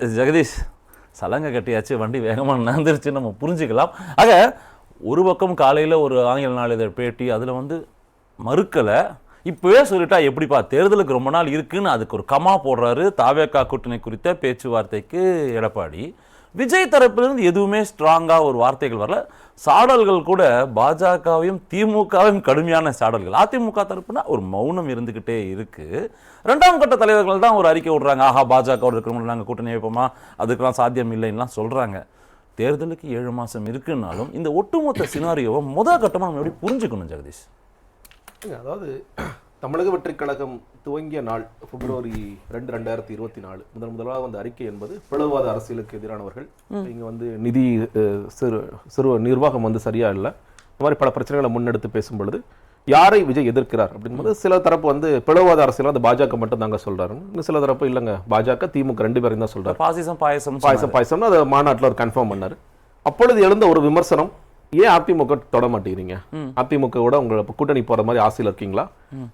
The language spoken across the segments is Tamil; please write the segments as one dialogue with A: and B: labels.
A: ஜெகதீஷ் சலங்கை கட்டியாச்சு வண்டி வேகமாக நடந்துருச்சு நம்ம புரிஞ்சுக்கலாம். ஆக ஒரு பக்கம் காலையில் ஒரு ஆங்கில நாளிதழ் பேட்டி அதில் வந்து மறுக்கலை. இப்போவே சொல்லிட்டா எப்படிப்பா தேர்தலுக்கு ரொம்ப நாள் இருக்குன்னு அதுக்கு ஒரு கமா போடுறாரு. தாவேக்கா கூட்டணி குறித்த பேச்சுவார்த்தைக்கு எடப்பாடி. விஜய் தரப்பிலிருந்து எதுவுமே ஸ்ட்ராங்காக ஒரு வார்த்தைகள் வரல. சாடல்கள் கூட பாஜகவையும் திமுகவையும் கடுமையான சாடல்கள். அதிமுக தரப்புனா ஒரு மௌனம் இருந்துக்கிட்டே இருக்குது ரெண்டாம் கட்ட தலைவர்கள் தான் ஒரு அறிக்கை விடுறாங்க. ஆஹா பாஜகவோட இருக்கிறவங்க நாங்கள் கூட்டணி வைப்போமா? அதுக்கெல்லாம் சாத்தியம் இல்லைன்னுலாம் சொல்கிறாங்க தேர்தலுக்கு ஏழு மாதம் இருக்குன்னாலும் இந்த ஒட்டுமொத்த சினாரியோவை முதல் கட்டமாக நம்ம எப்படி புரிஞ்சுக்கணும் ஜெகதீஷ்?
B: அதாவது தமிழக வெற்றிக் கழகம் துவங்கிய நாள் பிப்ரவரி ரெண்டு ரெண்டாயிரத்தி இருபத்தி நாலு. முதன் முதலாக வந்த அறிக்கை என்பது பிளவுவாத அரசியலுக்கு எதிரானவர்கள். இங்க வந்து நிதி சிறு சிறு நிர்வாகம் வந்து சரியா இல்லை. இந்த மாதிரி பல பிரச்சனைகளை முன்னெடுத்து பேசும் பொழுது யாரை விஜய் எதிர்க்கிறார் அப்படிங்கும்போது சில தரப்பு வந்து பிளவுவாத அரசியல் வந்து பாஜக மட்டும் தாங்க சொல்றாரு. இன்னும் சில தரப்பு இல்லைங்க. பாஜக திமுக ரெண்டு பேரும் தான் சொல்றாரு.
A: பாசிசம் பாயசம்
B: பாயசம் பாயசம்னு அதை மாநாட்டில் ஒரு கன்ஃபார்ம் பண்ணாரு. அப்பொழுது எழுந்த ஒரு விமர்சனம் ஏன் அதிமுக தொட மாட்டேங்கிறீங்க? அதிமுகவோட உங்களை கூட்டணி போற மாதிரி ஆசையில் இருக்கீங்களா?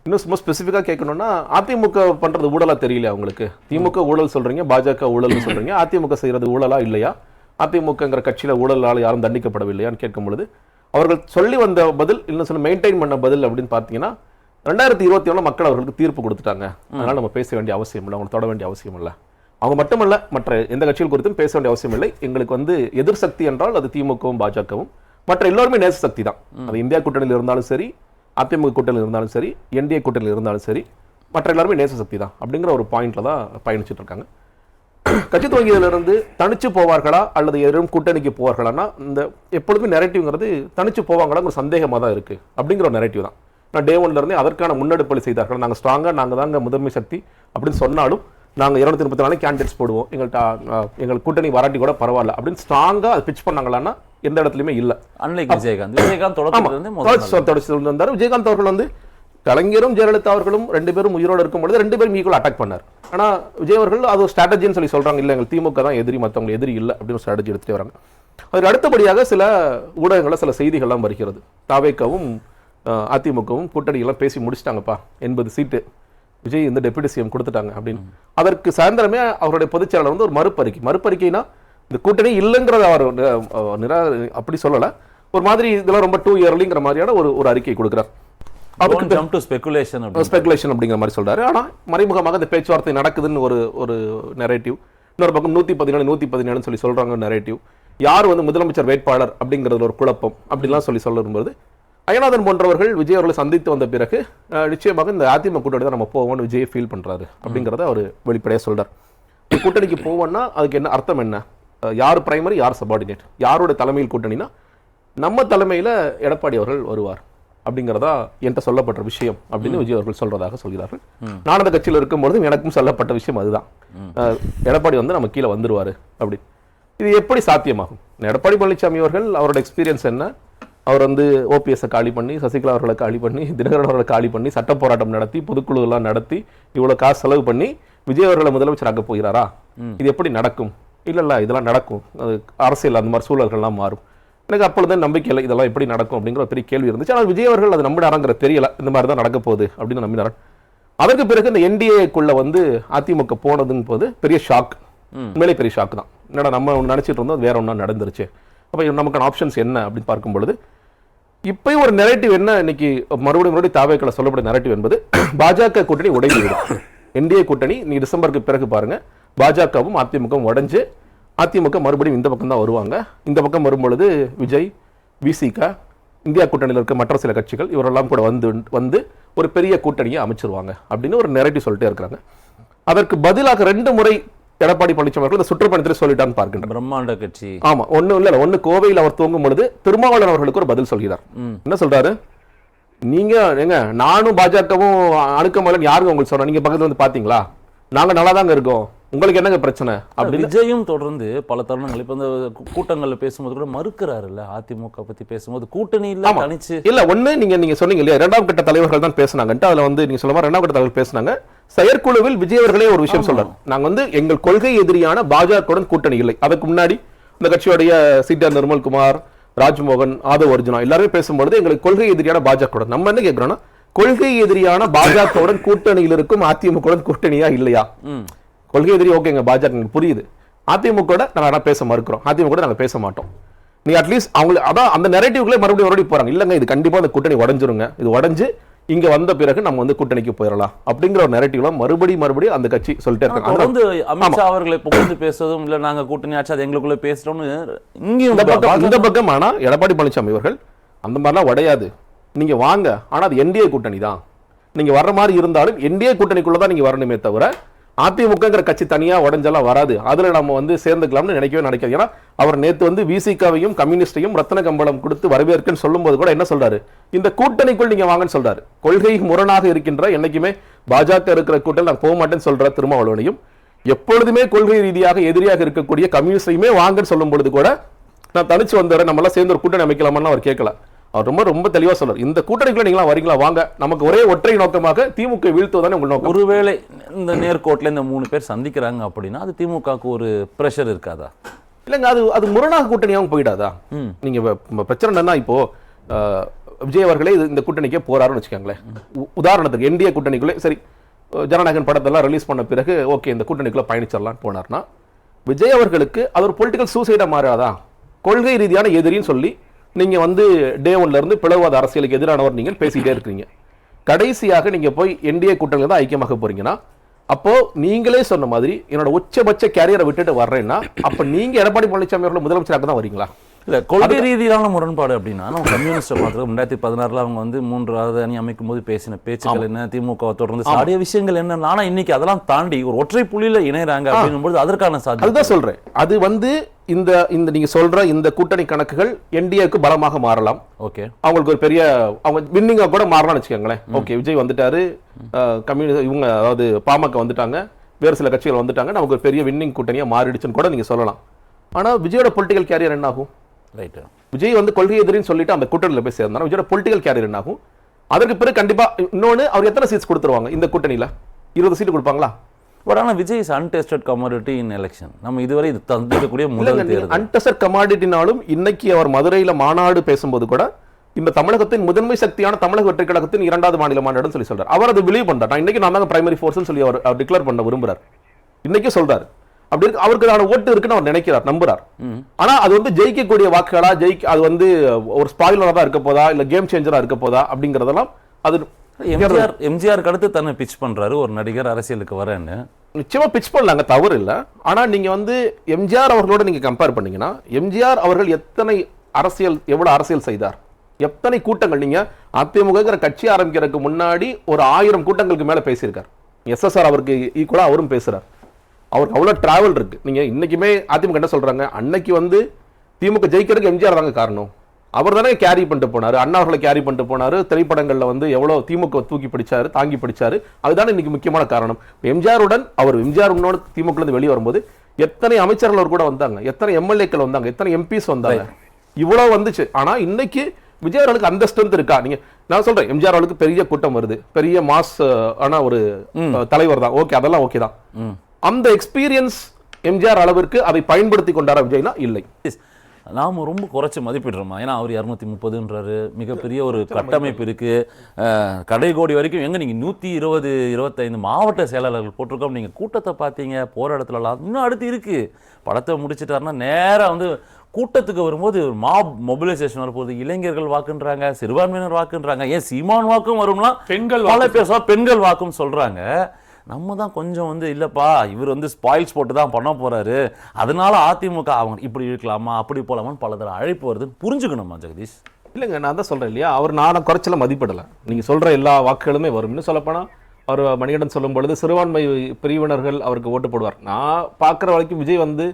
B: இன்னும் சும்மா ஸ்பெசிஃபிக்காக கேட்கணும்னா அதிமுக பண்றது ஊழலா தெரியல உங்களுக்கு? திமுக ஊழல் சொல்றீங்க பாஜக ஊழல்னு சொல்றீங்க. அதிமுக செய்யறது ஊழலா இல்லையா? அதிமுகங்கிற கட்சியில ஊழலால் யாரும் தண்டிக்கப்படவில்லையான்னு கேட்கும் பொழுது அவர்கள் சொல்லி வந்த பதில் இன்னும் சொல்ல மெயின்டைன் பண்ண பதில் அப்படின்னு பார்த்தீங்கன்னா ரெண்டாயிரத்தி இருபத்தி ஒண்ணு மக்கள் அவர்களுக்கு தீர்ப்பு கொடுத்துட்டாங்க. அதனால நம்ம பேச வேண்டிய அவசியம் இல்லை அவங்க தொட வேண்டிய அவசியம் இல்லை. அவங்க மட்டுமல்ல மற்ற எந்த கட்சிகள் குறித்தும் பேச வேண்டிய அவசியம் இல்லை. எங்களுக்கு வந்து எதிர் சக்தி என்றால் அது திமுகவும் பாஜகவும். மற்ற எல்லோருமே நேச சக்தி தான். அது இந்தியா கூட்டணியில் இருந்தாலும் சரி அதிமுக கூட்டணியில் இருந்தாலும் சரி என்டிஏ கூட்டணியில் இருந்தாலும் சரி மற்ற எல்லாருமே நேச சக்தி தான் அப்படிங்கிற ஒரு பாயிண்ட்ல தான் பயணிச்சுட்டு இருக்காங்க. கட்சி துவங்கியதிலிருந்து தனிச்சு போவார்களா அல்லது எதுவும் கூட்டணிக்கு போவார்களான்னா இந்த எப்பொழுதுமே நெரட்டிவ்ங்கிறது தனிச்சு போவாங்களாங்கிற ஒரு சந்தேகமாக தான் இருக்கு அப்படிங்கிற ஒரு நெரட்டிவ் தான். நான் டே ஒன்ல இருந்தே அதற்கான முன்னெடுப்பலை செய்தார்கள். நாங்கள் ஸ்ட்ராங்காக நாங்கள் தாங்க முதன்மை சக்தி அப்படின்னு சொன்னாலும் நாங்கள் இருநூத்தி முப்பத்தி நாலு கேண்டிடேட்ஸ் போடுவோம். எங்கள்கிட்ட எங்கள் கூட்டணி வராட்டி கூட பரவாயில்ல அப்படின்னு ஸ்ட்ராங்காக அது பிச் பண்ணாங்களான்னா எந்த இடத்துலையுமே இல்லை.
A: அன்லைக் விஜயகாந்த். விஜயகாந்த்
B: தொடர்ச்சி வந்தாரு. விஜயகாந்த் அவர்கள் வந்து கலைஞரும் ஜெயலலிதா அவர்களும் ரெண்டு பேரும் உயிரோடு இருக்கும் பொழுது ரெண்டு பேரும் ஈக்குவல் அட்டாக் பண்ணார். ஆனா விஜய் அவர்கள் அது ஸ்ட்ராட்டஜின்னு சொல்லி சொல்றாங்க. இல்ல எங்கள் திமுக தான் எதிரி மத்தவங்க எதிரி இல்லை அப்படின்னு ஸ்ட்ராட்டஜி எடுத்துட்டு வராங்க. அதுக்கு அடுத்தபடியாக சில ஊடகங்கள்ல சில செய்திகள்லாம் வருகிறது. தாவேக்காவும் அதிமுகவும் கூட்டணியெல்லாம் பேசி முடிச்சிட்டாங்கப்பா. எண்பது சீட்டு. விஜய் இந்த டெபுட்டி சிஎம் கொடுத்துட்டாங்க அப்படின்னு. அதற்கு சாயந்தரமே அவருடைய பொதுச் செயலாளர் வந்து ஒரு மறுப்பறிக்கை. மறுப்பறிக்கைனா இந்த கூட்டணி இல்லைங்கிறத அவர் நிரா அப்படி சொல்லல. ஒரு மாதிரி இதெல்லாம் ரொம்ப டூ இயர்லிங்கிற மாதிரியான ஒரு ஒரு அறிக்கை கொடுக்குறார்.
A: Speculation அப்படின்னு
B: ஸ்பெகுலேஷன் அப்படிங்கிற மாதிரி சொல்றாரு. ஆனா மறைமுகமாக இந்த பேச்சுவார்த்தை நடக்குதுன்னு ஒரு ஒரு நெரேட்டிவ் இன்னொரு பக்கம் நூத்தி பதினேழு நூத்தி பதினேழுன்னு சொல்லி சொல்றாங்க நெரேட்டிவ் யார் வந்து முதலமைச்சர் வேட்பாளர் அப்படிங்கிறதுல ஒரு குழப்பம். அப்படிலாம் சொல்லி சொல்லும்போது அயனாதன் போன்றவர்கள் விஜய் அவர்களை சந்தித்து வந்த பிறகு நிச்சயமாக இந்த அதிமுக கூட்டணி தான் நம்ம போவோம்னு விஜய் ஃபீல் பண்றாரு. அப்படிங்கிறத அவர் வெளிப்படையா சொல்றார். இந்த கூட்டணிக்கு போவோம்னா அதுக்கு என்ன அர்த்தம் என்ன? யார் பிரைமரி யார் சபார்டினேட் யாரோட தலைமையில் கூட்டணினா நம்ம தலைமையில எடப்பாடி அவர்கள் வருவார் அப்படிங்கிறதா என்கிட்ட சொல்லப்பட்ட விஷயம் அப்படின்னு விஜய் அவர்கள் சொல்றதாக சொல்கிறார்கள். நான் அந்த கட்சியில் இருக்கும்பொழுதும் எனக்கும் சொல்லப்பட்ட விஷயம் அதுதான். எடப்பாடி வந்து நம்ம கீழே வந்துருவாரு அப்படி இது எப்படி சாத்தியமாகும்? எடப்பாடி பழனிசாமி அவர்கள் அவரோட எக்ஸ்பீரியன்ஸ் என்ன? அவர் வந்து ஓபிஎஸ்ஸை காலி பண்ணி சசிகலா அவர்களை காலி பண்ணி தினகரன் அவர்களை காலி பண்ணி சட்ட போராட்டம் நடத்தி பொதுக்குழு எல்லாம் நடத்தி இவ்வளவு காசு செலவு பண்ணி விஜய் அவர்களை முதலமைச்சராக்க போகிறாரா? இது எப்படி நடக்கும்? இல்ல இல்ல இதெல்லாம் நடக்கும். அது அரசியல் அந்த மாதிரி சூழல்கள்லாம் மாறும். எனக்கு அப்பொழுது நம்பிக்கை இல்லை இதெல்லாம் எப்படி நடக்கும் அப்படிங்கிற பெரிய கேள்வி இருந்துச்சு. ஆனால் விஜய் அவர்கள் அது நம்பினாராங்கிற தெரியல இந்த மாதிரி தான் நடக்க போகுது அப்படின்னு நம்பினார்? அதற்கு பிறகு இந்த என்டிஏக்குள்ள வந்து அதிமுக போனதுன்னு போது பெரிய ஷாக் உண்மையிலே பெரிய ஷாக் தான். என்னடா நம்ம ஒன்று நினைச்சிட்டு இருந்தோம் வேற ஒன்றா நடந்துருச்சு. அப்போ நமக்கான ஆப்ஷன்ஸ் என்ன அப்படின்னு பார்க்கும் பொழுது இப்பயும் ஒரு நெரேட்டிவ் என்ன இன்னைக்கு மறுபடியும் மறுபடியும் தாவேக்களை சொல்லப்பட்ட நெரேட்டிவ் என்பது பாஜக கூட்டணி உடைந்து விடும். என்டிஏ கூட்டணி நீ டிசம்பருக்கு பிறகு பாருங்க பாஜகவும் அதிமுகவும் உடைஞ்சு அதிமுக மறுபடியும் இந்த பக்கம் தான் வருவாங்க. இந்த பக்கம் வரும்பொழுது விஜய் விசிக இந்தியா கூட்டணியில் இருக்க மற்ற சில கட்சிகள் இவரெல்லாம் கூட வந்து வந்து ஒரு பெரிய கூட்டணியை அமைச்சிருவாங்க அப்படின்னு ஒரு நெரேட்டிவ் சொல்லிட்டே இருக்கிறாங்க. அதற்கு பதிலாக ரெண்டு முறை எடப்பாடி பழனிசாமி அவர்கள் இந்த சுற்றுப்பயணத்தில் சொல்லிட்டான்னு பார்க்கின்றனர்.
A: பிரம்மாண்ட கட்சி.
B: ஆமா ஒண்ணு இல்ல ஒண்ணு கோவையில் அவர் தூங்கும் பொழுது திருமாவளவன் அவர்களுக்கு ஒரு பதில் சொல்கிறார். என்ன சொல்றாரு? நீங்க ஏங்க நானும் பாஜகவும் அணுக்கமலன் யாருங்க உங்களுக்கு சொன்னா? நீங்க பக்கத்துல வந்து பாத்தீங்களா? நாங்க நல்லா தாங்க இருக்கோம். உங்களுக்கு என்னங்க பிரச்சனை? அப்படின்னு
A: விஜயும் தொடர்ந்து பல தருணங்கள் இப்ப இந்த கூட்டங்கள்ல பேசும்போது கூட மறுக்கிறாருல்ல அதிமுக பத்தி பேசும்போது. கூட்டணி இல்ல. தனிச்சு.
B: இல்ல ஒண்ணு நீங்க நீங்க சொன்னீங்க இல்லையா இரண்டாம் கட்ட தலைவர்கள் தான் பேசுனாங்கன்ட்டு அதுல வந்து நீங்க சொல்ல மாதிரி இரண்டாம் கட்ட தலைவர்கள் பேசுனாங்க. செயற்குழுவில் விஜய் அவர்களே ஒரு விஷயம் சொல்றாரு. நாங்க வந்து எங்கள் கொள்கை எதிரியான பாஜகவுடன் கூட்டணி இல்லை. அதுக்கு முன்னாடி இந்த கட்சியுடைய சீட்டார் நிர்மல்குமார் ராஜ்மோகன் ஆதவ் அர்ஜுனா எல்லாருமே பேசும்பொழுது எங்களுக்கு கொள்கை எதிரியான பாஜகவுடன். நம்ம என்ன கேட்கிறோம்னா கொள்கை எதிரியான பாஜகவுடன் கூட்டணியில் இருக்கும் அதிமுகவுடன் கூட்டணியா இல்லையா? கொள்கை எதிரி ஓகேங்க பாஜக எனக்கு புரியுது. அதிமுக நாங்க பேச மறுக்கிறோம். அதிமுக நாங்க பேச மாட்டோம். நீ அட்லீஸ்ட் அவங்க அதான் அந்த நெரேட்டிவ்க்குள்ளே மறுபடியும் மறுபடியும் போறாங்க. இல்லங்க இது கண்டிப்பா அந்த கூட்டணி உடஞ்சிருங்க. இது உடைஞ்சு இங்க வந்த பிறகு நம்ம வந்து கூட்டணிக்கு போயிடலாம். அப்படிங்கிற ஒரு நெரேட்டிவ்ல மறுபடியும் மறுபடியும் அந்த கட்சி சொல்லிட்டே இருக்காங்க.
A: தொடர்ந்து அமித்ஷா அவர்களை புகழ்ந்து பேசுவதும் இல்ல நாங்க கூட்டணி ஆச்சு அது எங்களுக்குள்ள பேசுறோம்னு இங்கேயும்
B: இந்த பக்கம் இந்த பக்கம் ஆனா எடப்பாடி பழனிசாமி அவர்கள் அந்த மாதிரிலாம் உடையாது. நீங்க வாங்க. ஆனா அது என்டிஏ கூட்டணி தான் நீங்க வர்ற மாதிரி இருந்தாலும் என்டிஏ கூட்டணிக்குள்ள தான் நீங்க வரணுமே தவிர அதிமுகங்கிற கட்சி தனியாக உடஞ்செல்லாம் வராது. அதில் நம்ம வந்து சேர்ந்துக்கலாம்னு நினைக்கவே நினைக்காது. ஏன்னா அவர் நேற்று வந்து விசிகாவையும் கம்யூனிஸ்டையும் ரத்தன கம்பளம் கொடுத்து வரவேற்கன்னு சொல்லும்போது கூட என்ன சொல்றாரு? இந்த கூட்டணிக்குள் நீங்கள் வாங்கன்னு சொல்றாரு. கொள்கை முரணாக இருக்கின்ற என்றைக்குமே பாஜக இருக்கிற கூட்டம் நான் போக மாட்டேன்னு சொல்கிற திருமாவளவனையும் எப்பொழுதுமே கொள்கை ரீதியாக எதிரியாக இருக்கக்கூடிய கம்யூனிஸ்டையுமே வாங்கன்னு சொல்லும் பொழுது கூட நான் தனிச்சு வந்துடுறேன் நம்மளாம் சேர்ந்து ஒரு கூட்டணி அமைக்கலாமான்னு அவர் கேட்கல. அவர் ரொம்ப ரொம்ப தெளிவா சொல்றாரு இந்த கூட்டணிக்குள்ள நீங்களா வரீங்களா? வாங்க. நமக்கு ஒரே ஒற்றை நோக்கமாக திமுக வீழ்த்துவதானே உங்கள் நோக்கம்?
A: ஒருவேளை இந்த நேர்கோட்டில் இந்த மூணு பேர் சந்திக்கிறாங்க அப்படின்னா அது திமுகவுக்கு ஒரு பிரஷர் இருக்காதா?
B: இல்லைங்க அது அது முரணாக கூட்டணியாகவும் போயிடாதா?
A: ம்.
B: நீங்க இப்ப- இப்ப பிரச்சனை என்னன்னா இப்போ விஜய் அவர்களே இது- இந்த கூட்டணிக்கே போறாருன்னு வச்சுக்கோங்களேன். உதாரணத்துக்கு என்டிஏ கூட்டணிக்குள்ளே சரி ஜனநாயகன் படத்தெல்லாம் ரிலீஸ் பண்ண பிறகு ஓகே இந்த கூட்டணிக்குள்ள பயணிச்சிடலாம்னு போனார்னா விஜய் அவர்களுக்கு அது ஒரு பொலிட்டிக்கல் சூசைடா மாறாதா? கொள்கை ரீதியான எதிரின்னு சொல்லி நீங்கள் வந்து டே ஒன்லேருந்து பிளவாத அரசியலுக்கு எதிரானவர் நீங்கள் பேசிக்கிட்டே இருக்கீங்க கடைசியாக நீங்கள் போய் என்டிஏ கூட்டணியில் தான் ஐக்கியமாக போகிறீங்கன்னா அப்போது நீங்களே சொன்ன மாதிரி என்னோட உச்சபட்ச கேரியரை விட்டுட்டு வர்றேன்னா அப்போ நீங்கள் எடப்பாடி பழனிசாமி அவர்கள் முதலமைச்சராக தான் வரீங்களா
A: இல்ல கொள்கை ரீதியிலான முரண்பாடு அப்படின்னா நம்ம கம்யூனிஸ்ட் பார்த்து ரெண்டாயிரத்தி பதினாறுல அவங்க வந்து மூன்றாவது அணி அமைக்கும் போது பேசின பேச்சுக்கள் என்ன திமுக தொடர்ந்து சாடிய விஷயங்கள் என்ன ஆனா இன்னைக்கு அதெல்லாம் தாண்டி ஒரு ஒற்றை புள்ளியில இணையறாங்க அப்படின்னும்போது அதற்கான சாத்தியம்.
B: அதுதான் சொல்றேன். அது வந்து இந்த இந்த நீங்க சொல்ற இந்த கூட்டணி கணக்குகள் என்டிஏக்கு பலமாக மாறலாம்.
A: ஓகே.
B: அவங்களுக்கு ஒரு பெரிய அவங்க வின்னிங்கா கூட மாறலாம்னு வச்சுக்கோங்களேன். ஓகே விஜய் வந்துட்டாரு கம்யூனி இவங்க அதாவது பாமக வந்துட்டாங்க வேறு சில கட்சிகள் வந்துட்டாங்க நமக்கு ஒரு பெரிய வின்னிங் கூட்டணியா மாறிடுச்சுன்னு கூட நீங்க சொல்லலாம். ஆனா விஜயோட பொலிட்டிக்கல் கேரியர் என்ன ஆகும்
A: ரைட்
B: விஜய் வந்து கொள்கை எதிரின்னு சொல்லிட்டு அந்த கூட்டணியில் போய் சேர்ந்தாலும் விஜயோட பொலிட்டிக்கல் கேரியர் என்ன ஆகும் அதற்கு பிறகு கண்டிப்பா இன்னொன்னு அவர் எத்தனை சீட்ஸ் கொடுத்துருவாங்க இந்த கூட்டணியில? இருபது சீட்டு கொடுப்பாங்களா?
A: பட் ஆனா Vijay is untested commodity in election நம்ம இதுவரை இது தந்திருக்கக்கூடிய முதல் தேர்தல்.
B: அன்டசர் கமாடிட்டினாலும் இன்னைக்கு அவர் மதுரையில மாநாடு பேசும்போது கூட இந்த தமிழகத்தின் முதன்மை சக்தியான தமிழக வெற்றி கழகத்தின் இரண்டாவது மாநில மாநாடுன்னு சொல்லி சொல்றாரு. அவர் அதை பிலீவ் பண்றார் இன்னைக்கு தாங்க பிரைமரி ஃபோர்ஸ்னு சொல்லி அவர் டிக்ளேர் பண்ண விரும்புறார். இன்னைக்கு சொல்றாரு. அப்படி இருக்கு அவருக்கு ஓட்டு இருக்குன்னு அவர் நினைக்கிறார் நம்புறார். ஆனா அது வந்து ஜெயிக்கக்கூடிய வாக்குகளா ஜெயிக்க அது வந்து ஒரு ஸ்பாயிலரா தான் இருக்க போதா இல்ல கேம் சேஞ்சரா இருக்க போதா அப்படிங்கறதெல்லாம் அது
A: எம்ஜிஆர் எம்ஜிஆருக்கு அடுத்து தன்னை பிச் பண்றாரு ஒரு நடிகர் அரசியலுக்கு வரேன்னு.
B: நிச்சயமா பிச் பண்ணலாங்க தவறு இல்ல. ஆனா நீங்க வந்து எம்ஜிஆர் அவர்களோட நீங்க கம்பேர் பண்ணீங்கன்னா எம்ஜிஆர் அவர்கள் எத்தனை அரசியல் எவ்வளவு அரசியல் செய்தார்? எத்தனை கூட்டங்கள்? நீங்க அதிமுகங்கிற கட்சி ஆரம்பிக்கிறதுக்கு முன்னாடி ஒரு ஆயிரம் கூட்டங்களுக்கு மேல பேசியிருக்கார். எஸ்எஸ்ஆர் அவருக்கு ஈக்குவலா அவரும் பேசுறார். அவருக்கு அவ்வளவு டிராவல் இருக்கு. நீங்க இன்னைக்குமே அதிமுக என்ன சொல்றாங்க? அன்னைக்கு வந்து திமுக ஜெயிக்கிறதுக்கு எம்ஜிஆர் தாங்க காரணம். அவர் தானே கேரி பண்ணிட்டு போனாரு. அண்ணா அவர்களை கேரி பண்ணிட்டு போனாரு. திரைப்படங்கள்ல வந்து எவ்வளவு திமுக தூக்கி பிடிச்சாரு தாங்கி பிடிச்சாரு. அதுதானே இன்னைக்கு முக்கியமான காரணம். எம்ஜிஆருடன் அவர் எம்ஜிஆர் உன்னோட திமுக இருந்து வெளியே வரும்போது எத்தனை அமைச்சர்கள் அவர் கூட வந்தாங்க. எத்தனை எம்எல்ஏக்கள் வந்தாங்க. எத்தனை எம்பிஸ் வந்தாங்க. இவ்வளவு வந்துச்சு. ஆனா இன்னைக்கு விஜய் அவர்களுக்கு அந்த ஸ்ட்ரென்த் இருக்கா? நீங்க நான் சொல்றேன். எம்ஜிஆர் அவர்களுக்கு பெரிய கூட்டம் வருது. பெரிய மாஸ் ஆன ஒரு தலைவர் தான். ஓகே அதெல்லாம் ஓகே தான். அந்த எக்ஸ்பீரியன்ஸ் எம்ஜிஆர் அளவிற்கு அதை பயன்படுத்தி கொண்டாரா விஜய்னா இல்லை.
A: நாம ரொம்ப குறைச்சு மதிப்பிடுறோமா? ஏன்னா அவர் இரநூத்தி முப்பதுன்றாரு மிகப்பெரிய ஒரு கட்டமைப்பு இருக்கு. அஹ், கடைகோடி வரைக்கும் எங்க நீங்க நூத்தி இருபது இருபத்தைந்து மாவட்ட செயலாளர்கள் போட்டிருக்கோம். நீங்க கூட்டத்தை பார்த்தீங்க போற இடத்துலலாம் இன்னும் அடுத்து இருக்கு. படத்தை முடிச்சிட்டாருன்னா நேரா வந்து கூட்டத்துக்கு வரும்போது மாப் மொபிலைசேஷன் வரப்போகுது. இளைஞர்கள் வாக்குன்றாங்க சிறுபான்மையினர் வாக்குன்றாங்க. ஏன் சீமான் வாக்கும் வரும்லாம்
C: பெண்கள்
A: பல பேர் பெண்கள் வாக்கும் சொல்றாங்க. நம்ம தான் கொஞ்சம் வந்து இல்லைப்பா இவர் வந்து ஸ்பாயில்ஸ் போட்டு தான் பண்ண போகிறாரு அதனால அதிமுக அவங்க இப்படி இருக்கலாமா அப்படி போகலாமான்னு பல தர அழைப்பு வருதுன்னு புரிஞ்சுக்கணுமா ஜெகதீஷ்?
B: இல்லைங்க நான் தான் சொல்கிறேன் இல்லையா? அவர் நானும் குறைச்சல மதிப்பிடலை. நீங்கள் சொல்கிற எல்லா வாக்குகளுமே வரும் இன்னும் அவர் மணிகண்டன் சொல்லும் பொழுது சிறுபான்மை பிரிவினர்கள் அவருக்கு ஓட்டு போடுவார். நான் பார்க்குற வரைக்கும் விஜய் வந்து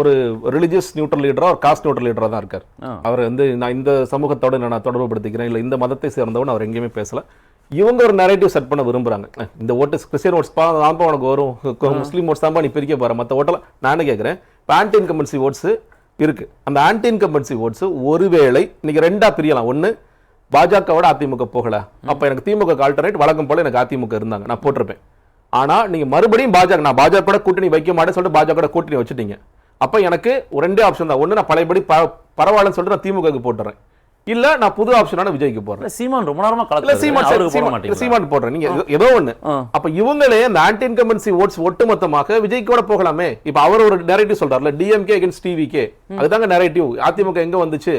B: ஒரு ரிலிஜியஸ் நியூட்ரல் லீடரா ஒரு காஸ்ட் நியூட்ரல் லீடரா தான் இருக்கார். அவர் வந்து நான் இந்த சமூகத்தோட நான் தொடர்பு படுத்திக்கிறேன் இல்லை இந்த மதத்தை சேர்ந்தவன் அவர் எங்கேயுமே பேசல. இவங்க ஒரு நரேட்டிவ் செட் பண்ண விரும்புறாங்க. இந்த ஓட்டு கிறிஸ்டியன் ஓட்ஸ் பா தான்ப்பா உனக்கு வரும். முஸ்லீம் ஓட்ஸ் தான்ப்பா நீ பிரிக்க போற. மற்ற ஓட்டெல்லாம் நான் கேட்குறேன் இப்போ ஆன்டி இன்கம்பன்சி ஓட்ஸ் இருக்கு. அந்த ஆன்டி இன்கம்பன்சி ஓட்ஸ் ஒருவேளை இன்னைக்கு ரெண்டா பிரியலாம். ஒண்ணு பாஜகவோட அதிமுக போகல. அப்ப எனக்கு திமுக ஆல்டர்னேட் வழக்கம் போல எனக்கு அதிமுக இருந்தாங்க. நான் போட்டிருப்பேன். ஆனா நீங்க மறுபடியும் பாஜக நான் பாஜக கூட கூட்டணி வைக்க மாட்டேன்னு சொல்லிட்டு பாஜக கூட கூட்டணி வச்சுட்டீங்க. அப்ப எனக்கு ரெண்டே ஆப்ஷன் தான். ஒண்ணு நான் பழையபடி ப- பரவாயில்லன்னு சொல்லிட்டு நான் திமுகவுக்கு போட்டுறேன். இல்ல நான் புது ஆப்ஷனான விஜய்க்கு போறேன்
A: சீமான் ரொம்ப நேரமா களத்துல
B: சீமான்
A: அவருக்கு
B: சீமான் போடுறேன். நீங்க ஏதோ- ஒண்ணு. அப்ப இவங்களே இந்த ஆன்டி இன்கம்பன்சி ஓட்ஸ் ஒட்டுமொத்தமாக விஜய்க்கு கூட போகலாமே. இப்ப அவர் ஒரு நெரேட்டிவ் சொல்றாருல டிஎம்கே அகேன்ஸ்ட் டிவிகே அதுதாங்க நெரேட்டிவ் அதிமுக எங்க வந்துச்சு?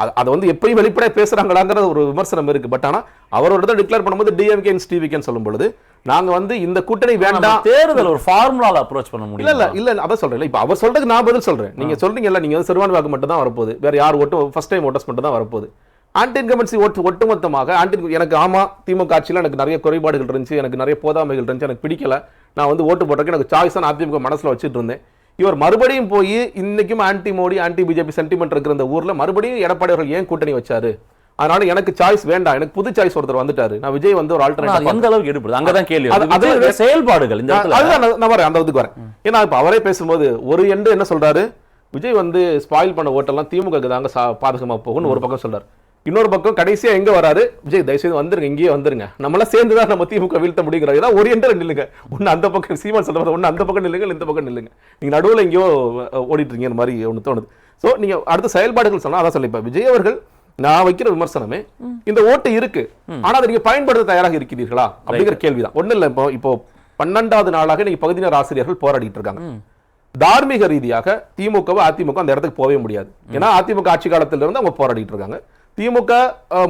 B: அது- வந்து எப்படி வெளிப்படையா பேசுறாங்களாங்கிற ஒரு விமர்சனம் இருக்கு. பட் ஆனா அவர் ஒரு இடத்துல டிக்ளேர் பண்ணும்போது டிஎம்கே டிவிகேன்னு சொல்லும் பொழுது நாங்க வந்து இந்த கூட்டணி வேண்டாம்.
A: தேர்தல் ஒரு ஃபார்முலால அப்ரோச் பண்ண முடியல
B: இல்ல இல்ல அதான் சொல்றேன். இப்ப அவர் சொல்றதுக்கு நான் பதில் சொல்றேன். நீங்க சொல்றீங்கல்ல நீங்க வந்து சிறுபான்மை வாக்கு மட்டும் தான் வரப்போகுது. வேற யார் ஓட்டும் ஃபர்ஸ்ட் டைம் ஓட்டர்ஸ் மட்டும் தான் வரப்போகுது. ஆன்டி இன்கமன்சி ஓட்டு ஒட்டுமொத்தமாக ஆன்டி எனக்கு ஆமா திமுக ஆட்சியில் எனக்கு நிறைய குறைபாடுகள் இருந்துச்சு எனக்கு நிறைய போதாமைகள் இருந்துச்சு எனக்கு பிடிக்கல. நான் வந்து ஓட்டு போட்டதுக்கு எனக்கு சாய்ஸ் தான் அதிமுக மனசுல வச்சுட்டு இருந்தேன். இவர் மறுபடியும் போய் இன்னைக்கும் anti Modi anti BJP sentiment இருக்கிற இந்த ஊர்ல மறுபடியும் எடப்பாடி அவர்கள் ஏன் கூட்டணி வச்சாரு? அதனால எனக்கு சாய்ஸ் வேண்டாம். எனக்கு புது சாய்ஸ் ஒருத்தர் வந்துட்டாரு. நான் விஜய் வந்து ஒரு ஆல்டர்னேட்
A: எந்த அளவுக்கு எடுப்படுது அங்கதான் கேள்வி செயல்பாடுகள் இந்த
B: அதுதான் நான் வரேன் அந்த இதுக்கு வரேன். ஏன்னா இப்ப அவரே பேசும்போது ஒரு எண்டு என்ன சொல்றாரு? விஜய் வந்து ஸ்பாயில் பண்ண ஓட்டெல்லாம் திமுக தாங்க சா- பாதகமா போகும்னு ஒரு பக்கம் சொல்றாரு. இன்னொரு பக்கம் கடைசியா எங்க வராரு? விஜய் தயவுசெய்து வந்துருங்க இங்கேயே வந்துருங்க. நம்மளாம் சேர்ந்து தான் நம்ம திமுக வீழ்த்த முடியுங்கிறாங்க ஏதாவது ஒரு எண்டு நில்லுங்க. ஒன்னு அந்த பக்கம் சீமான் மாதிரி ஒன்னு அந்த பக்கம் நில்லுங்க இந்த பக்கம் நில்லுங்க. நீங்க நடுவுல எங்கேயோ ஓடிட்டு இருக்கீங்க மாதிரி ஒன்று தோணுது. சோ நீங்க அடுத்த செயல்பாடுகள் சொன்னா அதான் சொல்லி இப்ப விஜய் அவர்கள் நான் வைக்கிற விமர்சனமே இந்த ஓட்டு இருக்கு. ஆனா அதை நீங்க பயன்படுத்த தயாராக இருக்கிறீர்களா? அப்படிங்கிற கேள்விதான். ஒண்ணு இல்ல இப்போ இப்போ பன்னெண்டாவது நாளாக நீங்க பகுதியினர் ஆசிரியர்கள் போராடிட்டு இருக்காங்க. தார்மீக ரீதியாக திமுக அதிமுக அந்த இடத்துக்கு போகவே முடியாது. ஏன்னா அதிமுக ஆட்சி காலத்துல இருந்து அவங்க போராடிட்டு இருக்காங்க. திமுக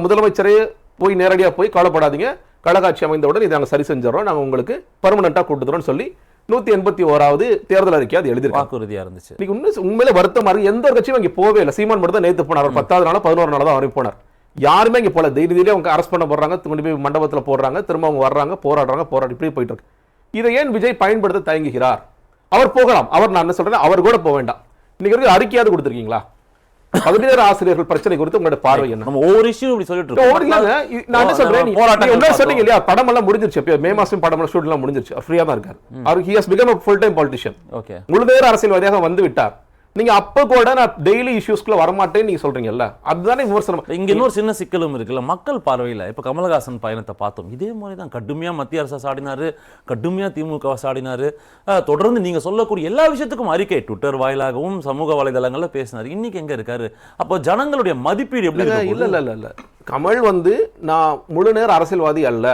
B: முதலமைச்சரே போய் நேரடியா போய் கவலைப்படாதீங்க. கழகாட்சி அமைந்தவுடன் இதை நாங்க சரி செஞ்சிடறோம். நாங்க உங்களுக்கு பர்மனண்டா கொடுத்துறோம்னு சொல்லி நூத்தி எண்பத்தி ஓராவது தேர்தல் அறிக்கை அது எழுதியிருக்காங்க.
A: வாக்குறுதியா இருந்துச்சு.
B: இன்னைக்கு உண்மை உண்மையில வருத்தமா இருக்கு. எந்த ஒரு கட்சியும் இங்க போவே இல்லை. சீமான் மட்டும் தான் நேத்து போனார். அவர் பத்தாவது நாளா பதினோரு நாளா தான் வரை போனார். யாருமே இங்க போல தைரிய தைரியம் அவங்க அரெஸ்ட் பண்ண போடுறாங்க கொண்டு போய் மண்டபத்துல போடுறாங்க திரும்ப அவங்க வர்றாங்க போராடுறாங்க போராடி இப்படி போயிட்டு இருக்கு. இதை ஏன் விஜய் பயன்படுத்த தயங்குகிறார்? அவர் போகலாம். அவர் நான் என்ன சொல்றேன் அவர் கூட போக வேண்டாம். இன்னைக்கு அறிக்கையாவது கொடுத்துருக்கீங்களா? பகுதிநேர ஆசிரியர்கள் பிரச்சனை குறித்து உங்களோட பார்வை என்ன?
A: நம்ம ஒவ்வொரு இஷ்யூ இப்படி சொல்லிட்டு
B: இப்போ
A: இருக்கோம்
B: நான் என்ன சொல்றேன்?
A: பார்த்தோம்.
B: சொன்னீங்க இல்லையா? படம் எல்லாம் முடிஞ்சிருச்சு எப்பயோ. மே மாசம் படம் ஷூட் எல்லாம் முடிஞ்சிருச்சு. ஃப்ரீயா தான் இருக்காரு. அவர் he has become full time politician
A: okay
B: முழுநேர அரசியல்வாதியாக வந்து விட்டார். நீங்க அப்ப கூட நான் டெய்லி இஷ்யூஸ்க்குள்ள வரமாட்டேன்னு நீங்க சொல்றீங்கல்ல? அதுதானே விமர்சனம்.
A: இங்க இன்னொரு சின்ன சிக்கலும் இருக்குல்ல மக்கள் பார்வையில. இப்ப கமலஹாசன் பயணத்தை பார்த்தோம். இதே மாதிரி தான் கடுமையா மத்திய அரசை சாடினாரு கடுமையா திமுக சாடினாரு. தொடர்ந்து நீங்க சொல்லக்கூடிய எல்லா விஷயத்துக்கும் அறிக்கை ட்விட்டர் வாயிலாகவும் சமூக வலைதளங்கள்ல பேசினாரு. இன்னைக்கு எங்க இருக்காரு? அப்போ ஜனங்களுடைய மதிப்பீடு எப்படி
B: இல்ல இல்ல இல்ல இல்ல. கமல் வந்து நான் முழு நேர அரசியல்வாதி அல்ல.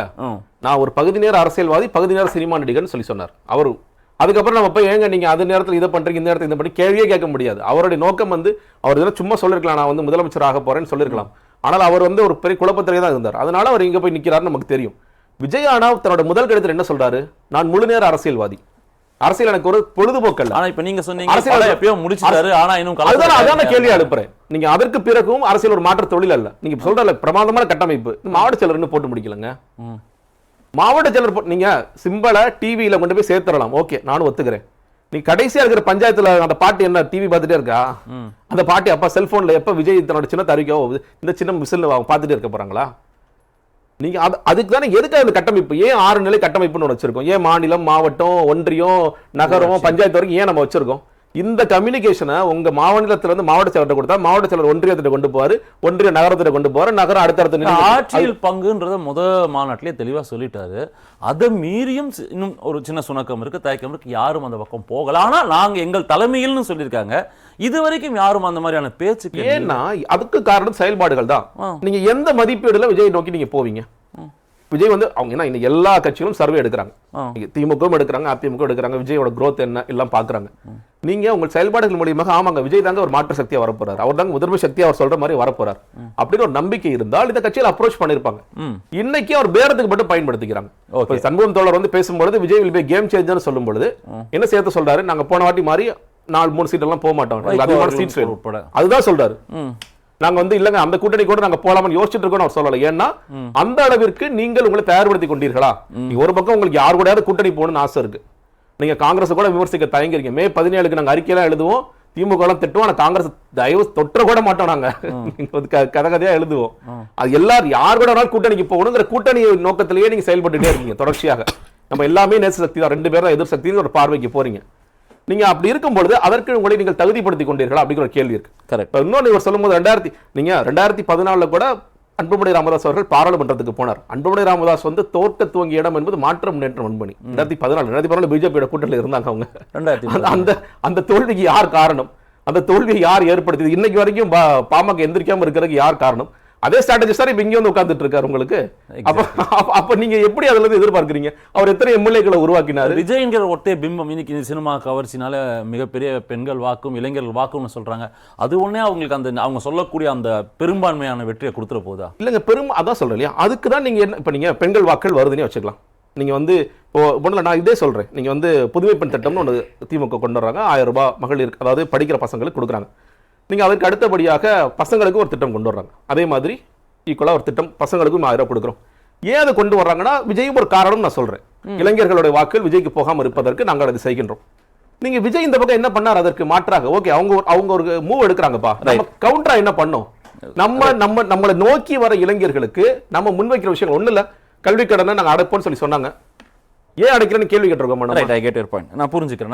B: நான் ஒரு பகுதி நேர அரசியல்வாதி பகுதி நேர சினிமா நடிகர்னு சொல்லி சொன்னார். அவர் அதுக்கப்புறம் நம்ம போய் ஏங்க நீங்க அது நேரத்தில் இதை பண்றீங்க இந்த நேரத்தில் இதை பண்ணி கேள்வியே கேட்க முடியாது. அவருடைய நோக்கம் வந்து அவர் இதெல்லாம் சும்மா சொல்லிருக்கலாம் நான் வந்து முதலமைச்சர் ஆக போறேன்னு சொல்லிருக்கலாம். ஆனால் அவர் வந்து ஒரு பெரிய குழப்பத்திலே தான் இருந்தார். அதனால அவர் இங்க போய் நிக்கிறாருன்னு நமக்கு தெரியும். விஜய் ஆனா தன்னோட முதல் கடிதத்தில் என்ன சொல்றாரு? நான் முழு நேர அரசியல்வாதி. அரசியல் எனக்கு ஒரு பொழுதுபோக்கல்ல.
A: ஆனா இப்ப நீங்க சொன்னீங்க
B: அரசியல்
A: எப்பயோ முடிச்சிட்டாரு ஆனா இன்னும்
B: அதுதான் அதான். கேள்வி அனுப்புறேன் நீங்க அதற்கு பிறகும் அரசியல் ஒரு மாற்று தொழில் அல்ல. நீங்க சொல்றல பிரமாதமான கட்டமைப்பு. மாவட்ட செயலர்னு போட்டு முடிக்கலங்க. மாவட்ட செயலர் போ- நீங்க சிம்பலை டிவியில கொண்டு போய் சேர்த்துடலாம். ஓகே நானும் ஒத்துக்கிறேன். நீ கடைசியா இருக்கிற பஞ்சாயத்துல அந்த பாட்டி என்ன டிவி பார்த்துட்டே இருக்கா? அந்த பாட்டி அப்பா செல்போன்ல எப்ப விஜய் தன்னோட சின்ன அறிக்கோ இந்த சின்ன மிசில் பார்த்துட்டே இருக்க போறாங்களா? நீங்க அது அதுக்கு தானே எதுக்கு அந்த கட்டமைப்பு? ஏன் ஆறு நிலை கட்டமைப்புன்னு வச்சிருக்கோம்? ஏன் மாநிலம் மாவட்டம் ஒன்றியம் நகரம் பஞ்சாயத்து வரைக்கும் ஏன் நம்ம வச்சிருக்கோம்? இந்த கம்யூனிகேஷனை உங்க மாநிலத்துல இருந்து மாவட்ட செயலர்கிட்ட கொடுத்தா மாவட்ட செயலர் ஒன்றியத்திட்ட கொண்டு போவாரு ஒன்றிய நகரத்திட்ட கொண்டு போவாரு நகரம் அடுத்தடுத்த நிலை
A: ஆட்சியில் பங்குன்றத முத மாநாட்டிலே தெளிவா சொல்லிட்டாரு. அதை மீறியும் இன்னும் ஒரு சின்ன சுணக்கம் இருக்கு தயக்கம் இருக்கு. யாரும் அந்த பக்கம் போகல. ஆனா நாங்க எங்கள் தலைமையில்னு சொல்லியிருக்காங்க. இது வரைக்கும் யாரும் அந்த மாதிரியான பேச்சுக்கு
B: ஏன்னா அதுக்கு காரணம் செயல்பாடுகள் தான். நீங்க எந்த மதிப்பீடுல விஜய் நோக்கி நீங்க போவீங்க? விஜய் வந்து அவங்க என்ன இன்னைக்கு எல்லா கட்சிகளும் சர்வே எடுக்கிறாங்க. திமுகவும் எடுக்கிறாங்க அதிமுக எடுக்கிறாங்க விஜயோட growth என்ன எல்லாம் பாக்குறாங்க நீங்க உங்க செயல்பாடுகள் மூலியமாக ஆமாங்க விஜய் தாங்க ஒரு மாற்று சக்தியா வரப்போறாரு. அவர் தாங்க முதன்மை சக்தியா அவர் சொல்ற மாதிரி வரப்போறார். அப்படின்னு ஒரு நம்பிக்கை இருந்தால் இந்த கட்சியில் அப்ரோச் பண்ணிருப்பாங்க. இன்னைக்கு அவர் பேரத்துக்கு மட்டும் பயன்படுத்திக்கிறாங்க. சண்முகம் தோழர் வந்து பேசும்பொழுது விஜய் வில் பி கேம் சேஞ்சர்னு சொல்லும் பொழுது என்ன சேர்த்து சொல்றாரு? நாங்க போன வாட்டி மாதிரி நாலு மூணு சீட் எல்லாம் போக மாட்டோம். அதிகமான சீட்ஸ் அதுதான் சொல்றாரு. நாங்க வந்து இல்லங்க அந்த கூட்டணி கூட நாங்க போலாம்னு யோசிச்சுட்டு இருக்கோம் அவர் சொல்லல. ஏன்னா அந்த அளவிற்கு நீங்கள் உங்களை தயார்படுத்தி கொண்டீர்களா? ஒரு பக்கம் உங்களுக்கு யார் கூடயாவது கூட்டணி போகணும்னு ஆசை இருக்கு. நீங்க காங்கிரஸ் கூட விமர்சிக்க தயங்குறீங்க. மே பதினேழுக்கு நாங்க அறிக்கையெல்லாம் எழுதுவோம். திமுக எல்லாம் திட்டுவோம். ஆனா காங்கிரஸ் தயவு தொற்ற கூட மாட்டோம் நாங்க. கதை கதையா எழுதுவோம். அது எல்லாரும் யார் கூட கூட்டணிக்கு போகணுங்கிற கூட்டணி நோக்கத்திலேயே நீங்க செயல்பட்டுட்டே இருக்கீங்க தொடர்ச்சியாக. நம்ம எல்லாமே நேச சக்தி தான். ரெண்டு பேரும் எதிர் சக்தின்னு ஒரு பார்வைக்கு போறீங்க. நீங்க அப்படி இருக்கும் பொழுது அதற்கு உங்களை நீங்கள் தகுதிப்படுத்திக் கொண்டீர்களா அப்படிங்கிற ஒரு கேள்வி இருக்கு.
A: கரெக்ட்
B: இப்ப இன்னொன்னு இவர் சொல்லும்போது ரெண்டாயிரத்தி நீங்க ரெண்டாயிரத்தி பதினாலுல கூட அன்புமணி ராமதாஸ் அவர்கள் பாராளுமன்றத்துக்கு போனார். அன்புமணி ராமதாஸ் வந்து தோற்க துவங்கிய இடம் என்பது மாற்ற முன்னேற்ற முன்பணி. ரெண்டாயிரத்தி பதினாலு ரெண்டாயிரத்தி பதினாலு பிஜேபியோட கூட்டணியில் இருந்தாங்க அவங்க. அந்த- அந்த தோல்விக்கு யார் காரணம்? அந்த தோல்வியை யார் ஏற்படுத்தியது? இன்னைக்கு வரைக்கும் பாமக எந்திரிக்காம இருக்கிறதுக்கு யார் காரணம்? அதே ஸ்ட்ராட்டஜி சார் இப்ப இங்க வந்து உட்கார்ந்துட்டு இருக்காரு உங்களுக்கு. அப்ப அப்ப- அப்ப நீங்க எப்படி அதுல இருந்து எதிர்பார்க்கறீங்க? அவர் எத்தனை எம்எல்ஏக்களை உருவாக்கினாரு?
A: விஜய்ங்கிற ஒட்டே பிம்பம் இன்னைக்கு இந்த சினிமா கவர்ச்சினால மிகப்பெரிய பெண்கள் வாக்கும் இளைஞர்கள் வாக்கும்னு சொல்றாங்க. அது ஒண்ணே அவங்களுக்கு அந்த அவங்க சொல்லக்கூடிய அந்த பெரும்பான்மையான வெற்றியை கொடுத்துட போதா?
B: இல்லைங்க பெரும் அதான் சொல்றேன் இல்லையா? அதுக்கு தான் நீங்க என்ன இப்ப நீங்க பெண்கள் வாக்கள் வருதுன்னே வச்சுக்கலாம். நீங்க வந்து இப்போ ஒண்ணுல நான் இதே சொல்றேன். நீங்க வந்து புதுமை பெண் திட்டம்னு ஒன்று திமுக கொண்டு வர்றாங்க. ஆயிரம் ரூபாய் மகளிர் அதாவது படிக்கிற பசங்களுக்கு கொடுக்குறாங்க. நீங்க அதற்கு அடுத்தபடியாக பசங்களுக்கு ஒரு திட்டம் கொண்டு வர்றாங்க. அதே மாதிரி ஈக்குவலா ஒரு திட்டம் பசங்களுக்கும் ஆயிரம் கொடுக்குறோம். ஏன் அதை கொண்டு வர்றாங்கன்னா விஜயும் ஒரு காரணம் நான் சொல்றேன். இளைஞர்களுடைய வாக்குகள் விஜய்க்கு போகாம இருப்பதற்கு நாங்கள் அதை செய்கின்றோம். நீங்க விஜய் இந்த பக்கம் என்ன பண்ணார்? அதற்கு மாற்றாக ஓகே அவங்க அவங்க ஒரு மூவ் எடுக்கிறாங்கப்பா. நம்ம கவுண்டரா என்ன பண்ணோம்? நம்ம நம்ம நம்மளை நோக்கி வர இளைஞர்களுக்கு நம்ம முன்வைக்கிற விஷயங்கள் ஒண்ணு இல்ல கல்வி கடனை நாங்க அடைப்போம்னு சொல்லி சொன்னாங்க. ஏன் அடைக்கிறேன்னு கேள்வி கேட்டிருக்கோம்
A: நான் புரிஞ்சுக்கிறேன்.